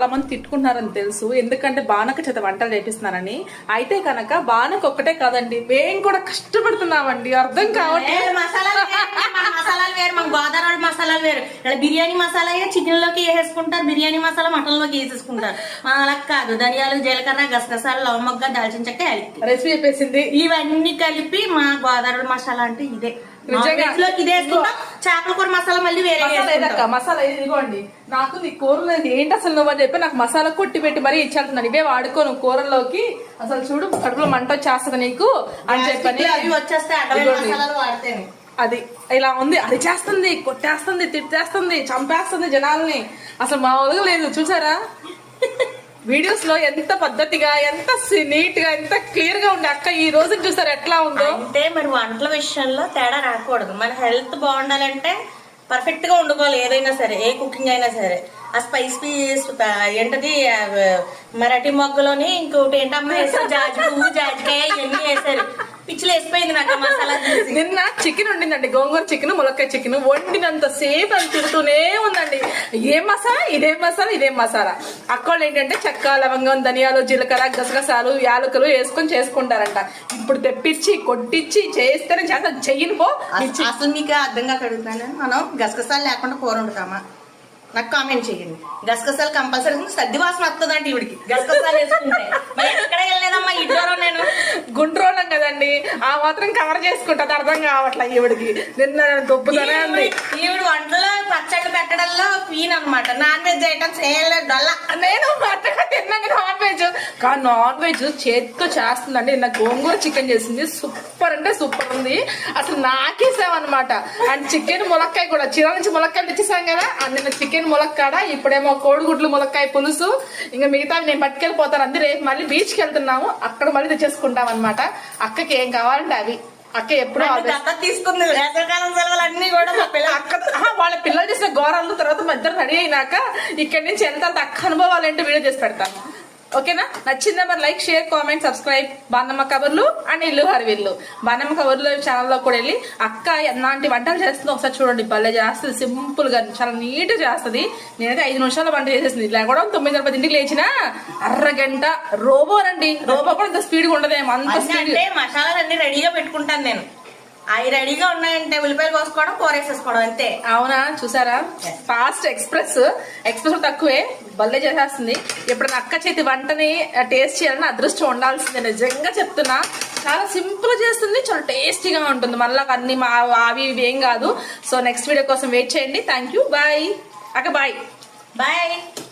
చాలా మంది తిట్టుకుంటున్నారని తెలుసు. ఎందుకంటే బాణకు చేత వంటలు చేపిస్తున్నానని అయితే కనుక బాణకు ఒక్కటే కాదండి మేము కూడా కష్టపడుతున్నామండి. అర్థం కావట్లేదు. మసాలాలు మసాలాలు వేరు మన గోదావరి మసాలా వేరు ఇలా బిర్యానీ మసాలా చికెన్లోకి వేసేసుకుంటారు బిర్యానీ మసాలా మటన్లోకి వేసేసుకుంటారు అలా కాదు. ధనియాలు జీలకర్ర గసగసాలు లవంగ దాల్చిన చెక్క. రెసిపీ చెప్పేసింది. ఇవన్నీ కలిపి మా గోదావరి మసాలా అంటే ఇదే. చేపల కూర మసాలా మళ్ళీ వేరే మసాలా ఇదిగోండి. నాకు నీ కూరలో ఏంటి అసలు నువ్వు అని చెప్పి నాకు మసాలా కొట్టి పెట్టి మరీ ఇచ్చేస్తున్నాను. ఇవే వాడుకోను కూరలోకి అసలు చూడు కడుపులో మంట వచ్చేస్తుంది నీకు అని చెప్పని అవి వచ్చేస్తే అది ఇలా ఉంది అది చేస్తుంది కొట్టేస్తుంది తిట్టేస్తుంది చంపేస్తుంది జనాల్ని. అసలు మా లేదు చూసారా? వీడియోస్లో ఎంత పద్ధతిగా ఎంత నీట్గా ఎంత క్లియర్గా ఉండే అక్క ఈ రోజు చూసారు ఎట్లా ఉందో? అంటే మరి వంటల విషయంలో తేడా రాకూడదు. మన హెల్త్ బాగుండాలంటే పర్ఫెక్ట్గా వండుకోవాలి ఏదైనా సరే ఏ కుకింగ్ అయినా సరే. ఆ స్పైస్ పీస్ ఏంటది మరాఠీ మొగ్గలోని ఇంకోటి ఏంటమ్మా వేసారు జాజి పువ్వు జాజికాయ ఇవన్నీ వేసారు పిచ్చిలు వేసిపోయింది నాకు మసాలా. నిన్న చికెన్ వండిందండి గోంగూర చికెన్ ములక్కాయ చికెన్. వండినంత సేపు అని తిడుతూనే ఉందండి. ఇదేం మసాలా? ఇదేం మసాలా ఇదేం మసాలా. అక్కోళ్ళు ఏంటంటే చెక్క లవంగం ధనియాలు జీలకర్ర గసగసాలు యాలకులు వేసుకొని చేసుకుంటారంట. ఇప్పుడు తెప్పించి కొట్టించి చేస్తేనే చేత చెయ్యను పో. అస- అసలు మీకు అర్థం కాక అడుగుతాను మనం గసగసాలు లేకుండా కూర వండుతామా? నాకు కామెంట్ చేయండి. గసగసాలు కంపల్సరీ సర్ది వాసన వస్తుందంటే ఇవిడికి గసగసాలు వేసుకుంటే. మరి ఎక్కడ ఇంట్లో నేను గుండ్రోళం కదండి. ఆ మాత్రం కవర్ చేసుకుంటది అర్థం కావట్లే ఈవిడికి. నిన్న దొబ్బుతూనే ఉంది. ఈవిడ- వంటలో పచ్చళ్ళు పెట్టడంలో క్వీన్ అన్నమాట. నాన్ వెజ్ ఐటమ్స్ వేయలేదు డొల్ల. నేను మటన్ తిన్నాను నాన్ వెజ్ కానీ నాన్ వెజ్ చేతితో చేస్తుందండి. నిన్న గోంగూర చికెన్ చేసింది. సూపర్ అంటే సూపర్ ఉంది. అసలు నాకేసామన్నమాట అండ్ చికెన్ ములక్కాయ కూడా. చీర నుంచి ములక్కాయలు తెచ్చేసాం కదా. అండ్ నిన్న చికెన్ ములక్కాడ ఇప్పుడేమో కోడిగుడ్లు ములక్కాయ పులుసు. ఇంకా మిగతా నేను పట్టుకెళ్ళిపోతాను. అంది రేపు మళ్ళీ బీచ్కి వెళ్తున్నాము. అక్కడ మళ్ళీ తెచ్చేసుకుంటాం అనమాట అక్కకి ఏం కావాలంటే అవి. అక్క ఎప్పుడు తీసుకుంది. వేసవికాలం సెలవులు అన్ని కూడా మా అక్క వాళ్ళ పిల్లలు చేసిన ఘోరాలు తర్వాత మా ఇద్దరు రెడీ అయినాక ఇక్కడి నుంచి ఎంత అక్క అనుభవాలు ఏంటో వీడియో చేసి పెడతాను. ఓకేనా? నచ్చిందా మరి like share comment subscribe Bannamma కబుర్లు అండ్ ఇల్లు హరివిల్లు. బాన్నమ్మ కబుర్లు ఛానల్లో కూడా వెళ్ళి అక్క ఎలాంటి వంటలు చేస్తుందో ఒకసారి చూడండి. భలే చేస్తుంది. సింపుల్గా చాలా నీట్ చేస్తుంది. నేనైతే ఐదు నిమిషాలు వంట చేసేసింది. లేకపోవడం తొమ్మిది పది ఇంటికి లేచిన అరగంట రోబో రండి. రోబో కూడా ఇంత స్పీడ్ ఉండదేమో. అంత స్పీడ్ అన్ని రెడీగా పెట్టుకుంటాను నేను. అవి రెడీగా ఉన్నాయంటే ఉల్లిపాయలు కోసుకోవడం కూర వేసేసుకోవడం అంతే. అవునా? చూసారా? ఫాస్ట్ ఎక్స్ప్రెస్ ఎక్స్ప్రెస్ తక్కువే. బల్లే చేసేస్తుంది. ఎప్పుడైనా అక్క చేతి వంటని టేస్ట్ చేయాలని అదృష్టం ఉండాల్సిందే. నిజంగా చెప్తున్నా. చాలా సింపుల్ చేస్తుంది. చాలా టేస్టీగా ఉంటుంది. మళ్ళీ అన్ని మా అవి ఇవి ఏం కాదు. సో నెక్స్ట్ వీడియో కోసం వెయిట్ చేయండి. థ్యాంక్ యూ బాయ్ అక్క బాయ్ బాయ్